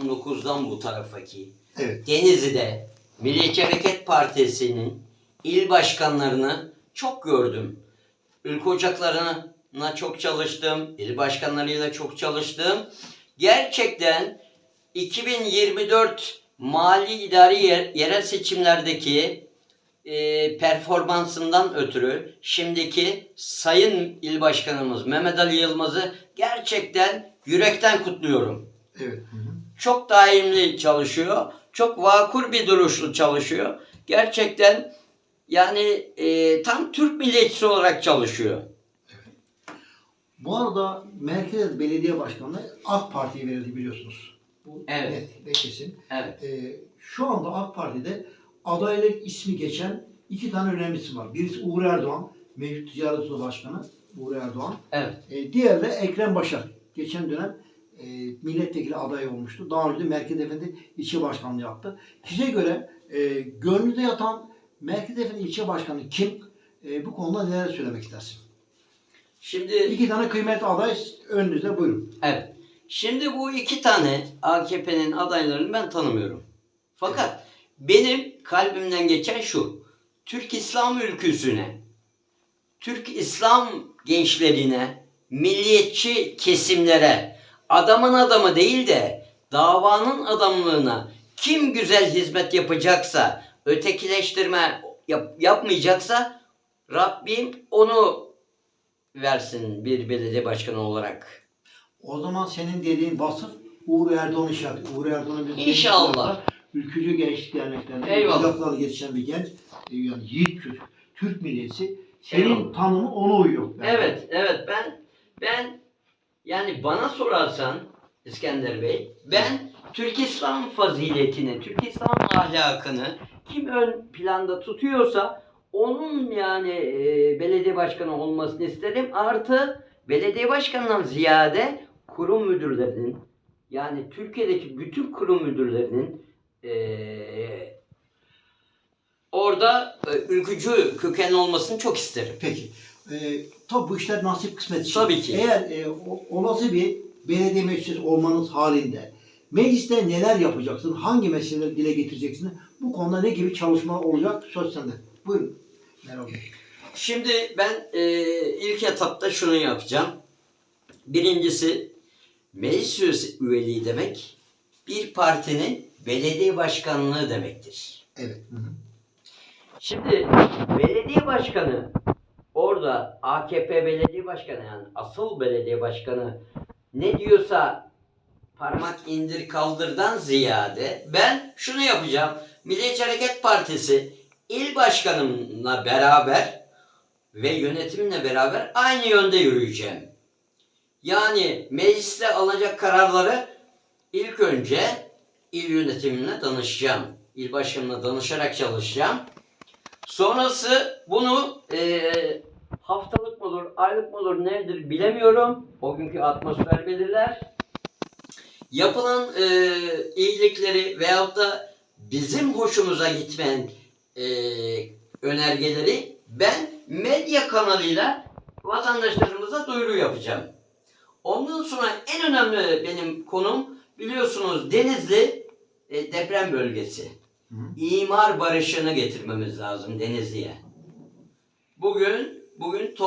9'dan bu tarafaki Evet. Denizli'de Milliyetçi Hareket Partisi'nin il başkanlarını çok gördüm. Ülke ocaklarına çok çalıştım. il başkanlarıyla çok çalıştım. Gerçekten 2024 mali idari yer- yerel seçimlerdeki e, performansından ötürü şimdiki Sayın İl Başkanımız Mehmet Ali Yılmaz'ı gerçekten yürekten kutluyorum Evet. Hı hı. çok daimli çalışıyor. Çok vakur bir duruşlu çalışıyor. Gerçekten yani e, tam Türk milliyetçisi olarak çalışıyor. Bu arada Merkez Belediye Başkanlığı AK Parti'ye verildi biliyorsunuz. Bu Evet. net ve kesin. Evet. Ee, şu anda AK Parti'de adaylık ismi geçen iki tane önemlisi var. Birisi Uğur Erdoğan, mevcut Ticaret Odası Başkanı Uğur Erdoğan. Evet. E, diğeri de Ekrem Başar. Geçen dönem e, milletvekili adayı olmuştu. Daha önce de Merkez Efendi ilçe başkanlığı yaptı. Size göre e, gönlünüzde yatan Merkez Efendi ilçe başkanı kim? E, bu konuda neler söylemek istersin? Şimdi İki tane kıymetli aday önünüzde buyurun. evet. Şimdi bu iki tane AKP'nin adaylarını ben tanımıyorum. Fakat benim kalbimden geçen şu. Türk İslam ülküsüne, Türk İslam gençlerine, milliyetçi kesimlere, adamın adamı değil de davanın adamlığına kim güzel hizmet yapacaksa, ötekileştirme yap- yapmayacaksa Rabbim onu versin bir belediye başkanı olarak. O zaman senin dediğin vasıf Uğur Erdoğan işareti. Uğur Erdoğan'ın bir İnşallah. Ülkücü Gençlik Derneklerinde Eyvallah. yetişen bir genç. e, Yani yiğit Türk. Türk milliyetçi. Senin Eyvallah. tanımı ona uyuyor. Evet, evet ben ben yani bana sorarsan İskender Bey, ben Türk İslam faziletini, Türk İslam ahlakını kim ön planda tutuyorsa onun yani e, belediye başkanı olmasını isterim. Artı belediye başkanından ziyade kurum müdürlerinin yani Türkiye'deki bütün kurum müdürlerinin e, orada e, ülkücü kökenli olmasını çok isterim. Peki. E, tabii bu işler nasip kısmet işi. Tabii ki. Eğer e, olası bir belediye meclisi olmanız halinde mecliste neler yapacaksın? Hangi meseleleri dile getireceksin? Bu konuda ne gibi çalışma olacak? Söz sende. Buyurun. Merhaba. Şimdi ben e, ilk etapta şunu yapacağım. Birincisi meclis üyesi üyeliği demek bir partinin belediye başkanlığı demektir. Evet. Hı hı. Şimdi belediye başkanı orada AKP belediye başkanı yani asıl belediye başkanı ne diyorsa parmak indir kaldırdan ziyade ben şunu yapacağım. Milliyetçi Hareket Partisi il başkanımla beraber ve yönetimle beraber aynı yönde yürüyeceğim. Yani mecliste alınacak kararları ilk önce il yönetimine danışacağım. İl başkanına danışarak çalışacağım. Sonrası bunu eee, haftalık mı olur, aylık mı olur, nedir bilemiyorum. O günkü atmosfer belirler. Yapılan eee, iyilikleri veyahut da bizim hoşumuza gitmeyen eee, önergeleri ben medya kanalıyla vatandaşlarımıza duyuru yapacağım. Ondan sonra en önemli benim konum biliyorsunuz Denizli e, deprem bölgesi. İmar barışını getirmemiz lazım Denizli'ye. Bugün bugün